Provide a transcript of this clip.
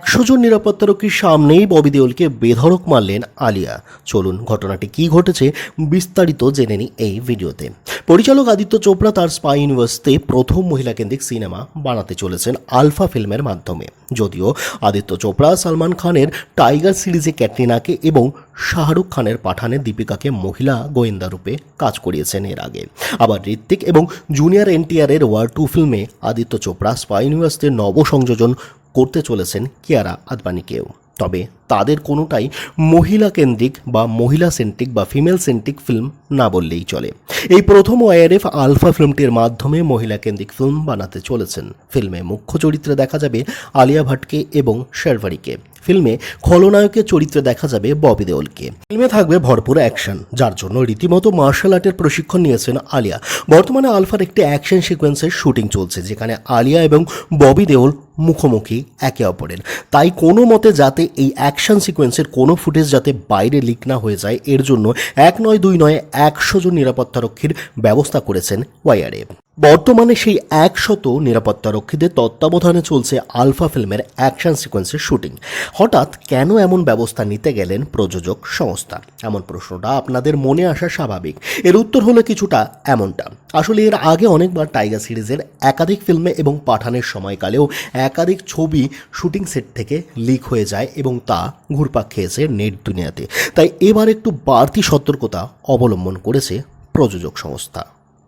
একশো জন নিরাপত্তারক্ষীর সামনেই ববি দেওলকে বেধড়ক মারলেন আলিয়া? চলুন, ঘটনাটি কি ঘটেছে বিস্তারিত জেনে নিই এই ভিডিওতে। পরিচালক আদিত্য চোপড়া তার স্পাই ইউনিভার্সিতে প্রথম মহিলাকেন্দ্রিক সিনেমা বানাতে চলেছেন আলফা ফিল্মের মাধ্যমে। যদিও আদিত্য চোপড়া, সালমান খানের টাইগার সিরিজে ক্যাটরিনাকে এবং শাহরুখ খানের পাঠানে দীপিকাকে মহিলা গোয়েন্দা রূপে কাজ করিয়েছেন এর আগে। আবার ঋত্বিক এবং জুনিয়র এনটিআরের ওয়ার টু ফিল্মে আদিত্য চোপড়া স্পাই ইউনিভার্সিতে নবসংযোজন করতে চলেছেন কিয়ারা আদবানিকেও। তবে তাদের কোনোটাই মহিলা কেন্দ্রিক বা মহিলা সেন্ট্রিক বা ফিমেল সেন্ট্রিক ফিল্ম না বললেই চলে। এই প্রথম ওয়াইআরএফ আলফা ফিল্মটির মাধ্যমে মহিলা কেন্দ্রিক ফিল্ম বানাতে চলেছেন। ফিল্মে মুখ্য চরিত্রে দেখা যাবে আলিয়া ভাটকে এবং শেরভারিকে ফিল্মে খলনায়কের চরিত্রে দেখা যাবে ববি দেওলকে। ফিল্মে থাকবে ভরপুর অ্যাকশন, যার জন্য রীতিমতো মার্শাল আর্টের প্রশিক্ষণ নিয়েছেন আলিয়া। বর্তমানে আলফার একটি অ্যাকশন সিকোয়েন্সের শুটিং চলছে, যেখানে আলিয়া এবং ববি দেওল মুখোমুখি একে অপরের। তাই কোনো মতে যাতে এই অ্যাকশন সিকোয়েন্সের কোনো ফুটেজ যাতে বাইরে লিক না হয়ে যায়, এর জন্য এক নয় দুই নয় একশো জন নিরাপত্তারক্ষীর ব্যবস্থা করেছেন ওয়াইআরএফ বর্তমানে সেই একশত নিরাপত্তারক্ষীদের তত্ত্বাবধানে চলছে আলফা ফিল্মের অ্যাকশন সিকোয়েন্সের শুটিং। হঠাৎ কেন এমন ব্যবস্থা নিতে গেলেন প্রযোজক সংস্থা? এমন প্রশ্নটা আপনাদের মনে আসা স্বাভাবিক। এর উত্তর হলো কিছুটা এমনটা। আসলে এর আগে অনেকবার টাইগার সিরিজের একাধিক ফিল্মে এবং পাঠানের সময়কালেও একাধিক ছবি শুটিং সেট থেকে লিক হয়ে যায় এবং তা ঘুরপাক খেয়েছে নেট দুনিয়াতে। তাই এবার একটু বাড়তি সতর্কতা অবলম্বন করেছে প্রযোজক সংস্থা।